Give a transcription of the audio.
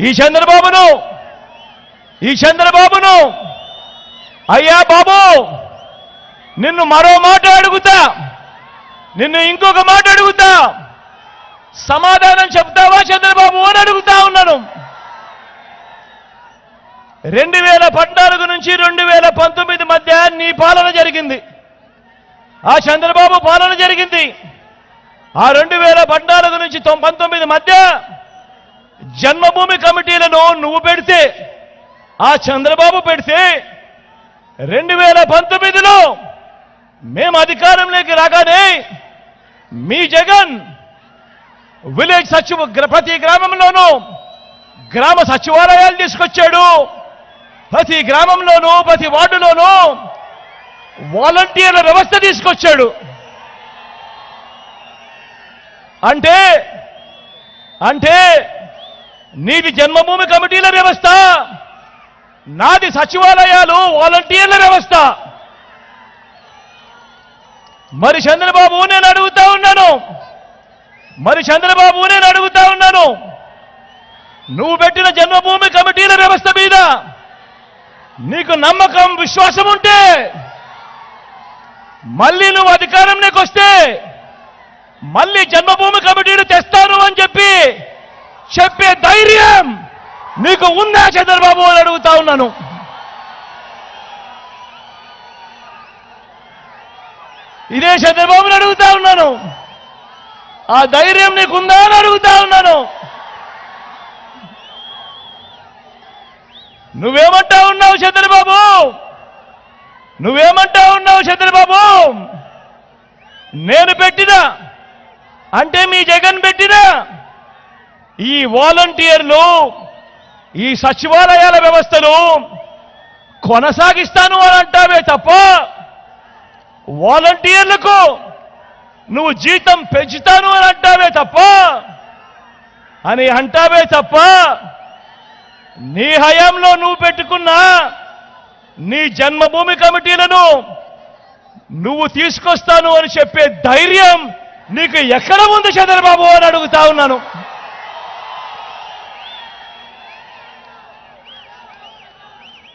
ఈ చంద్రబాబును ఈ చంద్రబాబును. అయ్యా బాబు నిన్ను మరో మాట అడుగుతా. నిన్ను ఇంకొక మాట అడుగుతా. సమాధానం చెప్తావా చంద్రబాబు అని అడుగుతా ఉన్నాను. రెండు వేల పద్నాలుగు నుంచి రెండు వేల పంతొమ్మిది మధ్య నీ పాలన జరిగింది. ఆ చంద్రబాబు పాలన జరిగింది. ఆ రెండు వేల పద్నాలుగు నుంచి తొం- పంతొమ్మిది మధ్య జన్మభూమి కమిటీలను నువ్వు పెడితే ఆ చంద్రబాబు పెడితే రెండు వేల పంతొమ్మిదిలో మేము అధికారంలోకి రాగానే మీ జగన్ విలేజ్ సచివ ప్రతి గ్రామంలోనూ గ్రామ సచివాలయాలు తీసుకొచ్చాడు. ప్రతి గ్రామంలోనూ ప్రతి వార్డులోనూ వాలంటీర్ల వ్యవస్థ తీసుకొచ్చాడు. అంటే అంటే నీది జన్మభూమి కమిటీల వ్యవస్థ. నాది సచివాలయాలు వాలంటీర్ల వ్యవస్థ. మరి చంద్రబాబు నేను అడుగుతా ఉన్నాను. మరి చంద్రబాబు నేను అడుగుతా ఉన్నాను. నువ్వు పెట్టిన జన్మభూమి కమిటీల వ్యవస్థ మీద నీకు నమ్మకం విశ్వాసం ఉంటే మళ్ళీ నువ్వు అధికారంలోకి వస్తే మళ్ళీ జన్మభూమి కమిటీలు తెస్తాను చెప్పే ధైర్యం నీకు ఉందా చంద్రబాబు అని అడుగుతా ఉన్నాను. ఇదే చంద్రబాబుని అడుగుతా ఉన్నాను. ఆ ధైర్యం నీకుందా అని అడుగుతా ఉన్నాను. నువ్వేమంటా ఉన్నావు చంద్రబాబు? నువ్వేమంటా ఉన్నావు చంద్రబాబు? నేను పెట్టినా అంటే మీ జగన్ పెట్టినా ఈ వాలంటీర్లు ఈ సచివాలయాల వ్యవస్థను కొనసాగిస్తాను అని అంటావే తప్ప వాలంటీర్లకు నువ్వు జీతం పెంచుతాను అని అంటావే తప్ప అని అంటావే తప్ప నీ హయాంలో నువ్వు పెట్టుకున్న నీ జన్మభూమి కమిటీలను నువ్వు తీసుకొస్తాను అని చెప్పే ధైర్యం నీకు ఎక్కడ ఉంది చంద్రబాబు అని అడుగుతా ఉన్నాను.